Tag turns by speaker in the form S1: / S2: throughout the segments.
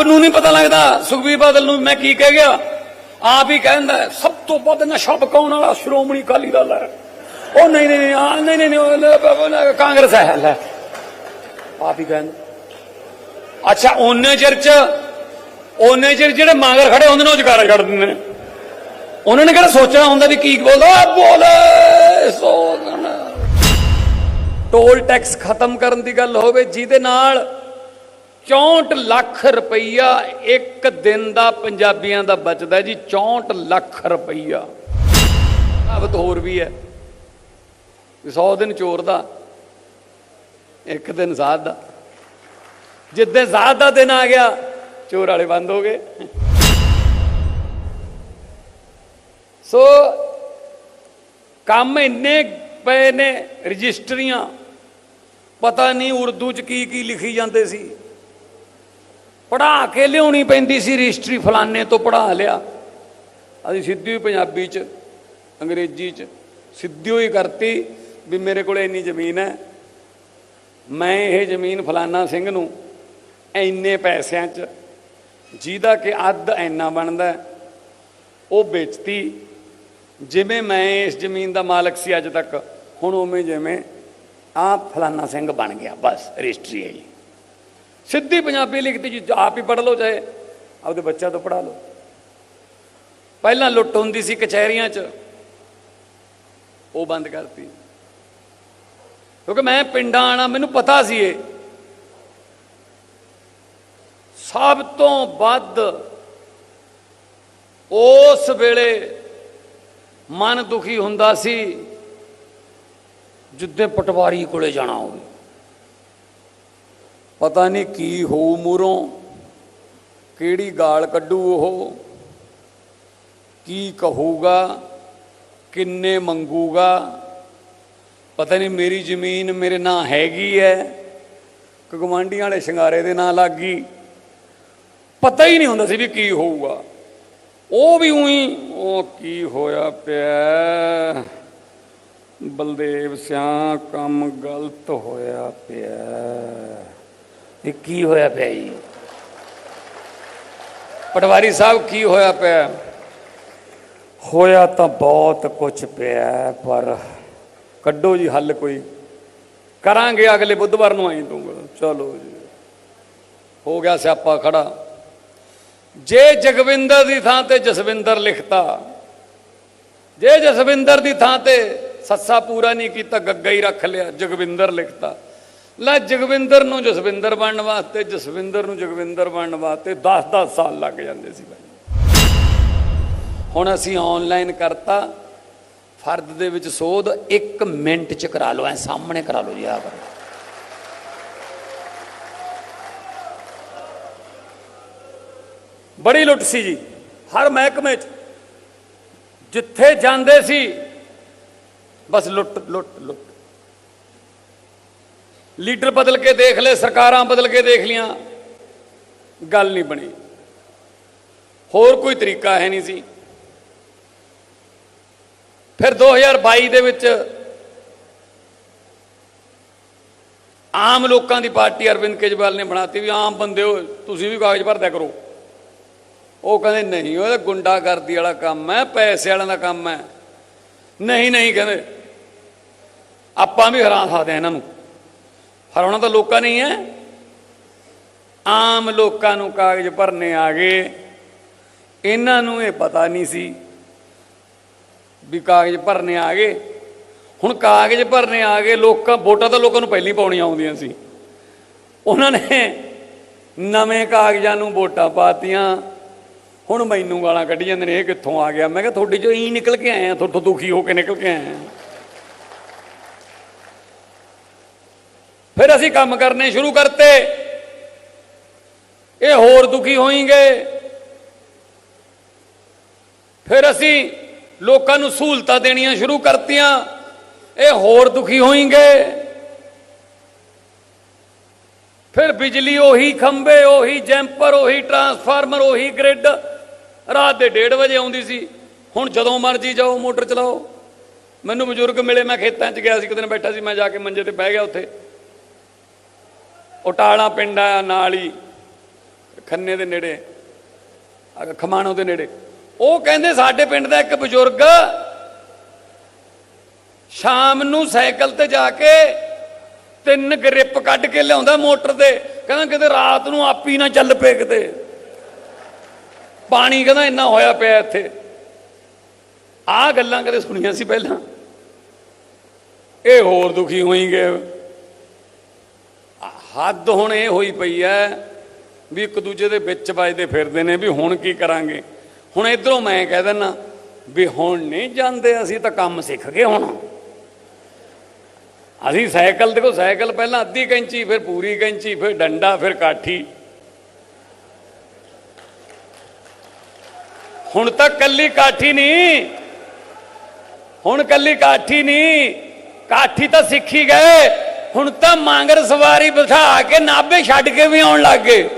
S1: ਆਪ ਨੂੰ ਨਹੀਂ ਪਤਾ ਲੱਗਦਾ। ਸੁਖਬੀਰ ਬਾਦਲ ਨੂੰ ਮੈਂ ਕੀ ਕਹਿ ਗਿਆ? ਆਪ ਹੀ ਕਹਿੰਦਾ ਸਭ ਤੋਂ ਵੱਧ ਨਸ਼ਾ ਪਕਾਉਣ ਵਾਲਾ ਸ਼੍ਰੋਮਣੀ ਅਕਾਲੀ ਦਲ ਹੈ। ਉਹ ਨਹੀਂ ਨਹੀਂ ਨਹੀਂ ਆ, ਨਹੀਂ ਨਹੀਂ ਨਹੀਂ ਕਾਂਗਰਸ ਹੈ ਲੈ। ਆਪ ਹੀ ਕਹਿੰਦਾ। ਅੱਛਾ ਉਹਨੇ ਚਿਰ ਚ ਉਹਨੇ ਚਿਰ ਜਿਹੜੇ ਮਾਂਗਰ ਖੜੇ ਹੁੰਦੇ ਨੇ ਉਹ ਜਕਾਰਾ ਛੱਡ ਦਿੰਦੇ ਨੇ। ਉਹਨਾਂ ਨੇ ਕਿਹੜਾ ਸੋਚਣਾ ਹੁੰਦਾ ਵੀ ਕੀ ਬੋਲਦਾ? ਬੋਲੇ ਸੋ ਟੋਲ ਟੈਕਸ ਖਤਮ ਕਰਨ ਦੀ ਗੱਲ ਹੋਵੇ ਜਿਹਦੇ ਨਾਲ 64 ਲੱਖ ਰੁਪਈਆ ਇੱਕ ਦਿਨ ਦਾ ਪੰਜਾਬੀਆਂ ਦਾ ਬਚਦਾ ਜੀ 64 ਲੱਖ ਰੁਪਈਆ। ਕਹਾਵਤ ਹੋਰ ਵੀ ਹੈ 100 ਦਿਨ ਚੋਰ ਦਾ, ਇੱਕ ਦਿਨ ਸਾਧ ਦਾ। ਜਿੱਦਾਂ ਸਾਧ ਦਾ ਦਿਨ ਆ ਗਿਆ, ਚੋਰ ਵਾਲੇ ਬੰਦ ਹੋ ਗਏ। ਸੋ ਕੰਮ ਇੰਨੇ ਪਏ ਨੇ, ਰਜਿਸਟਰੀਆਂ, ਪਤਾ ਨਹੀਂ ਉਰਦੂ ਚ ਕੀ ਕੀ ਲਿਖੀ ਜਾਂਦੇ ਸੀ। ਪੜਾ ਕੇ ਲਿਆਉਣੀ ਪੈਂਦੀ ਸੀ, ਰਜਿਸਟਰੀ ਫਲਾਣੇ ਤੋਂ ਪੜਾ ਲਿਆ। ਅਸੀਂ ਸਿੱਧੀ ਪੰਜਾਬੀ ਚ, ਅੰਗਰੇਜ਼ੀ ਚ ਸਿੱਧੀ ਹੀ ਕਰਤੀ ਵੀ ਮੇਰੇ ਕੋਲ ਇੰਨੀ ਜ਼ਮੀਨ ਹੈ। ਮੈਂ ਇਹ ਜ਼ਮੀਨ ਫਲਾਣਾ ਸਿੰਘ ਨੂੰ ਇੰਨੇ ਪੈਸਿਆਂ ਚ, ਜਿਹਦਾ ਕਿ ਅੱਧ ਇੰਨਾ ਬਣਦਾ ਉਹ ਵੇਚਤੀ। ਜਿਵੇਂ ਮੈਂ ਇਸ ਜ਼ਮੀਨ ਦਾ ਮਾਲਕ ਸੀ ਅੱਜ ਤੱਕ, ਹੁਣ ਉਵੇਂ ਜਿਵੇਂ ਆ ਫਲਾਨਾ ਸਿੰਘ ਬਣ ਗਿਆ, ਬਸ ਰਜਿਸਟਰੀ ਹੈ ਜੀ। ਸਿੱਧੀ ਪੰਜਾਬੀ ਲਿਖਤੀ ਜੀ, ਆਪ ਹੀ ਪੜ੍ਹ ਲਓ ਚਾਹੇ, ਆਪਦੇ ਬੱਚਿਆਂ ਤੋਂ ਪੜ੍ਹਾ ਲਓ। ਪਹਿਲਾਂ ਲੁੱਟ ਹੁੰਦੀ ਸੀ ਕਚਹਿਰੀਆਂ 'ਚ, ਉਹ ਬੰਦ ਕਰਤੀ। ਕਿਉਂਕਿ ਮੈਂ ਪਿੰਡਾਂ ਆਣਾ ਮੈਨੂੰ ਪਤਾ ਸੀ ਇਹ। ਸਭ ਤੋਂ ਵੱਧ ਉਸ ਵੇਲੇ ਮਨ ਦੁਖੀ ਹੁੰਦਾ ਸੀ, ਜਿੱਦੇ ਪਟਵਾਰੀ ਕੋਲੇ ਜਾਣਾ ਹੋਵੇ। ਪਤਾ ਨਹੀਂ ਕੀ ਹੋਊ ਮੂਰੋਂ, ਕਿਹੜੀ ਗਾਲ ਕੱਢੂ ਉਹ, ਕੀ ਕਹੂਗਾ, ਕਿੰਨੇ ਮੰਗੂਗਾ, ਪਤਾ ਨਹੀਂ ਮੇਰੀ ਜ਼ਮੀਨ ਮੇਰੇ ਨਾਂ ਹੈਗੀ ਹੈ ਕਿ ਗਵਾਂਢੀਆਂ ਵਾਲੇ ਸ਼ਿੰਗਾਰੇ ਦੇ ਨਾਂ ਲੱਗ। ਗਈ ਪਤਾ ਹੀ ਨਹੀਂ ਹੁੰਦਾ ਸੀ ਵੀ ਕੀ ਹੋਊਗਾ। ਉਹ ਵੀ ਉਹੀ, ਉਹ ਕੀ ਹੋਇਆ ਪਿਆ? ਬਲਦੇਵ ਸਿਆ ਕੰਮ ਗਲਤ ਹੋਇਆ ਪਿਆ। ਇਹ ਕੀ ਹੋਇਆ ਪਿਆ ਜੀ? ਪਟਵਾਰੀ ਸਾਹਿਬ, ਕੀ ਹੋਇਆ ਪਿਆ? ਹੋਇਆ ਤਾਂ ਬਹੁਤ ਕੁਝ ਪਿਆ, ਪਰ ਕੱਢੋ ਜੀ ਹੱਲ ਕੋਈ। ਕਰਾਂਗੇ ਅਗਲੇ ਬੁੱਧਵਾਰ ਨੂੰ ਆਈ ਤੂੰ। ਚਲੋ ਜੀ। ਹੋ ਗਿਆ ਸਿਆਪਾ ਖੜਾ। ਜੇ ਜਗਵਿੰਦਰ ਦੀ ਥਾਂ ਤੇ ਜਸਵਿੰਦਰ ਲਿਖਤਾ, ਜੇ ਜਸਵਿੰਦਰ ਦੀ ਥਾਂ ਤੇ ਸੱਸਾ ਪੂਰਾ ਨਹੀਂ ਕੀਤਾ, ਗੱਗਾ ਹੀ ਰੱਖ ਲਿਆ, ਜਗਵਿੰਦਰ ਲਿਖਤਾ। ਲੈ ਜਗਵਿੰਦਰ ਨੂੰ ਜਸਵਿੰਦਰ ਬਣਨ ਵਾਸਤੇ, ਜਸਵਿੰਦਰ ਨੂੰ ਜਗਵਿੰਦਰ ਬਣਨ ਵਾਸਤੇ 10-10 ਸਾਲ ਲੱਗ ਜਾਂਦੇ ਸੀ ਭਾਈ ਹੁਣ ਅਸੀਂ ਆਨਲਾਈਨ ਕਰਤਾ ਫਰਦ ਦੇ ਵਿੱਚ ਸੋਧ 1 ਮਿੰਟ ਚ ਕਰਾ ਲਓ, ਐ ਸਾਹਮਣੇ ਕਰਾ ਲਓ ਜੀ, ਆਹ ਕਰੋ ਬੜੀ ਲੁੱਟ ਸੀ ਜੀ, ਹਰ ਮਹਿਕਮੇ 'ਚ। ਜਿੱਥੇ ਜਾਂਦੇ ਸੀ, ਬਸ ਲੁੱਟ ਲੁੱਟ ਲੁੱਟ। ਲੀਡਰ ਬਦਲ ਕੇ ਦੇਖ ਲਏ, ਸਰਕਾਰਾਂ ਬਦਲ ਕੇ ਦੇਖ ਲੀਆਂ। ਗੱਲ ਨਹੀਂ ਬਣੀ। ਹੋਰ ਕੋਈ ਤਰੀਕਾ ਹੈ ਨਹੀਂ ਸੀ। ਫਿਰ 2022 ਦੇ ਵਿੱਚ ਆਮ ਲੋਕਾਂ ਦੀ ਪਾਰਟੀ ਅਰਵਿੰਦ ਕੇਜਰੀਵਾਲ ਨੇ ਬਣਾਤੀ ਵੀ ਆਮ ਬੰਦੇ ਹੋ, ਤੁਸੀਂ ਵੀ ਕਾਗਜ਼ ਭਰਦਿਆ ਕਰੋ। ਉਹ ਕਹਿੰਦੇ, ਨਹੀਂ, ਉਹ ਗੁੰਡਾਗਰਦੀ ਵਾਲਾ ਕੰਮ ਹੈ, ਪੈਸੇ ਵਾਲਿਆਂ ਦਾ ਕੰਮ ਹੈ। ਨਹੀਂ ਨਹੀਂ, ਕਹਿੰਦੇ। ਆਪਾਂ ਵੀ ਹਰਾ ਸਕਦੇ ਇਹਨਾਂ ਨੂੰ। ਹਰਾਉਣਾ ਤਾਂ ਲੋਕਾਂ ਨਹੀਂ ਹੈ। ਆਮ ਲੋਕਾਂ ਨੂੰ ਕਾਗਜ਼ ਭਰਨੇ ਆ ਗਏ। ਇਹਨਾਂ ਨੂੰ ਇਹ ਪਤਾ ਨਹੀਂ ਸੀ ਵੀ ਕਾਗਜ਼ ਭਰਨੇ ਆ ਗਏ। ਹੁਣ ਕਾਗਜ਼ ਭਰਨੇ ਆ ਗਏ, ਲੋਕਾਂ, ਵੋਟਾਂ ਤਾਂ ਲੋਕਾਂ ਨੂੰ ਪਹਿਲੀ ਪਾਉਣੀਆਂ ਆਉਂਦੀਆਂ ਸੀ। ਉਹਨਾਂ ਨੇ ਨਵੇਂ ਕਾਗਜ਼ਾਂ ਨੂੰ ਵੋਟਾਂ ਪਾਤੀਆਂ। ਹੁਣ ਮੈਨੂੰ ਗਾਲਾਂ ਕੱਢੀ ਜਾਂਦੇ ਨੇ, ਇਹ ਕਿੱਥੋਂ ਆ ਗਿਆ? ਮੈਂ ਕਿਹਾ ਤੁਹਾਡੇ ਚੋਂ ਹੀ ਨਿਕਲ ਕੇ ਆਇਆ ਆ, ਤੁਹਾਡੇ ਤੋਂ ਦੁਖੀ ਹੋ ਕੇ ਨਿਕਲ ਕੇ ਆਇਆ ਫਿਰ ਅਸੀਂ ਕੰਮ ਕਰਨੇ ਸ਼ੁਰੂ ਕਰਤੇ। ਇਹ ਹੋਰ ਦੁਖੀ ਹੋਣਗੇ ਫਿਰ ਅਸੀਂ ਲੋਕਾਂ ਨੂੰ ਸਹੂਲਤਾਂ ਦੇਣੀਆਂ ਸ਼ੁਰੂ ਕਰਤੀਆਂ। ਇਹ ਹੋਰ ਦੁਖੀ ਹੋਣਗੇ ਫਿਰ ਬਿਜਲੀ ਉਹੀ ਖੰਭੇ, ਉਹੀ ਜੈਂਪਰ, ਉਹੀ ਟਰਾਂਸਫਾਰਮਰ, ਉਹੀ ਗ੍ਰਿਡ। ਰਾਤ ਦੇ 1:30 ਵਜੇ ਆਉਂਦੀ ਸੀ। ਹੁਣ ਜਦੋਂ ਮਰਜ਼ੀ ਜਾਓ, ਮੋਟਰ ਚਲਾਓ। ਮੈਨੂੰ ਬਜ਼ੁਰਗ ਮਿਲੇ, ਮੈਂ ਖੇਤਾਂ 'ਚ ਗਿਆ ਸੀ ਕਿਤੇ ਬੈਠਾ ਸੀ, ਮੈਂ ਜਾ ਕੇ ਮੰਜੇ ਤੇ ਬਹਿ ਗਿਆ ਉੱਥੇ। ਉਟਾਲਾ ਪਿੰਡ ਆ, ਨਾਲ ਹੀ ਖੰਨੇ ਦੇ ਨੇੜੇ ਖਮਾਣੋ ਦੇ ਨੇੜੇ। ਉਹ ਕਹਿੰਦੇ ਸਾਡੇ ਪਿੰਡ ਦਾ ਇੱਕ ਬਜ਼ੁਰਗ ਸ਼ਾਮ ਨੂੰ ਸਾਈਕਲ ਤੇ ਜਾ ਕੇ ਤਿੰਨ ਗ੍ਰਿਪ ਕੱਢ ਕੇ ਲਿਆਉਂਦਾ ਮੋਟਰ ਤੇ। ਕਹਿੰਦਾ ਕਿਤੇ ਰਾਤ ਨੂੰ ਆਪੀ ਨਾ ਚੱਲ ਪਏ ਕਿਤੇ। ਪਾਣੀ ਕਹਿੰਦਾ ਇੰਨਾ ਹੋਇਆ ਪਿਆ ਇੱਥੇ। ਆਹ ਗੱਲਾਂ ਕਦੇ ਸੁਣੀਆਂ ਸੀ ਪਹਿਲਾਂ? ਇਹ ਹੋਰ ਦੁਖੀ ਹੋਈ ਗਏ ਹੱਦ ਹੁਣ ਇਹ ਹੋਈ ਪਈ ਐ ਵੀ ਇੱਕ ਦੂਜੇ ਦੇ ਵਿੱਚ ਵੱਜਦੇ ਫਿਰਦੇ ਨੇ ਵੀ ਹੁਣ ਕੀ ਕਰਾਂਗੇ? ਹੁਣ ਇਧਰੋਂ ਮੈਂ ਕਹਿ ਦਿੰਨਾ ਵੀ ਹੁਣ ਨਹੀਂ ਜਾਂਦੇ, ਅਸੀਂ ਤਾਂ ਕੰਮ ਸਿੱਖ ਗਏ ਹੁਣ। ਅਸੀਂ ਸਾਈਕਲ, ਦੇਖੋ ਸਾਈਕਲ ਪਹਿਲਾਂ ਅੱਧੀ ਕੈਂਚੀ, ਫਿਰ ਪੂਰੀ ਕੈਂਚੀ, ਫਿਰ ਡੰਡਾ, ਫਿਰ ਕਾਠੀ। ਹੁਣ ਤਾਂ ਕੱਲੀ ਕਾਠੀ ਨਹੀਂ। ਹੁਣ ਕੱਲੀ ਕਾਠੀ ਨਹੀਂ। ਕਾਠੀ ਤਾਂ ਸਿੱਖੀ ਗਏ। ਹੁਣ ਤਾਂ ਮਾਂਗਰ ਸਵਾਰੀ ਬਿਠਾ ਕੇ ਨਾਭੇ ਛੱਡ ਕੇ ਵੀ ਆਉਣ ਲੱਗ ਗਏ।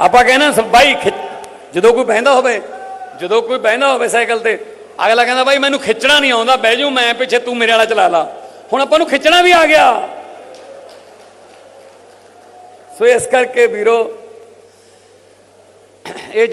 S1: ਆਪਾਂ ਕਹਿੰਦਾ ਬਾਈ ਜਦੋਂ ਕੋਈ ਬਹਿੰਦਾ ਹੋਵੇ, ਜਦੋਂ ਕੋਈ ਬਹਿੰਦਾ ਹੋਵੇ ਸਾਈਕਲ ਤੇ, ਅਗਲਾ ਕਹਿੰਦਾ, ਬਾਈ, ਮੈਨੂੰ ਖਿੱਚਣਾ ਨਹੀਂ ਆਉਂਦਾ, ਬਹਿ ਜਾਊ, ਮੈਂ ਪਿੱਛੇ ਤੂੰ ਮੇਰੇ ਵਾਲਾ ਚਲਾ ਲਾ। ਹੁਣ ਆਪਾਂ ਨੂੰ ਖਿੱਚਣਾ ਵੀ ਆ ਗਿਆ। ਸੋ ਇਸ ਕਰਕੇ ਵੀਰੋ, ਇਹ ਜਿਹੜੀ